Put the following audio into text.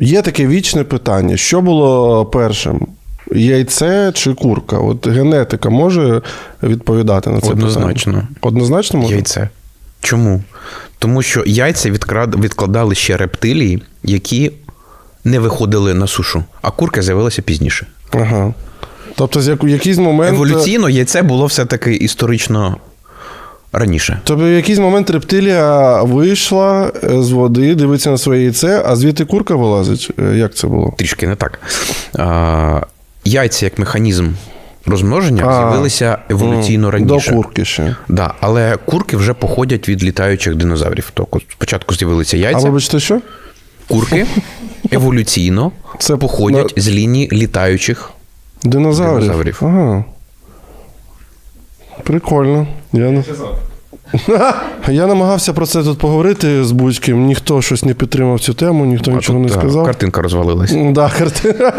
Є таке вічне питання: що було першим? Яйце чи курка? От генетика може відповідати на це Однозначно. питання? Однозначно може? Яйце. Чому? Тому що яйця відкрад... відкладали ще рептилії, які не виходили на сушу, а курка з'явилася пізніше. Ага. Тобто, з як- якийсь момент. Еволюційно яйце було все-таки історично раніше. Тобто, в якийсь момент рептилія вийшла е, з води, дивиться на своє яйце, а звідти курка вилазить. Е, Як це було? Трішки не так. А, яйця як механізм розмноження А, з'явилися еволюційно раніше. До курки ще. Да, але курки вже походять від літаючих динозаврів. Тобто спочатку з'явилися А яйця, вибачте, що? курки еволюційно Це походять на- з лінії літаючих. Динозаврів. Динозаврів. Ага. Прикольно. Я, не... Я намагався про це тут поговорити з будь-ким. Ніхто щось не підтримав цю тему, ніхто А нічого тут, не сказав. Картинка розвалилась. Да, карти...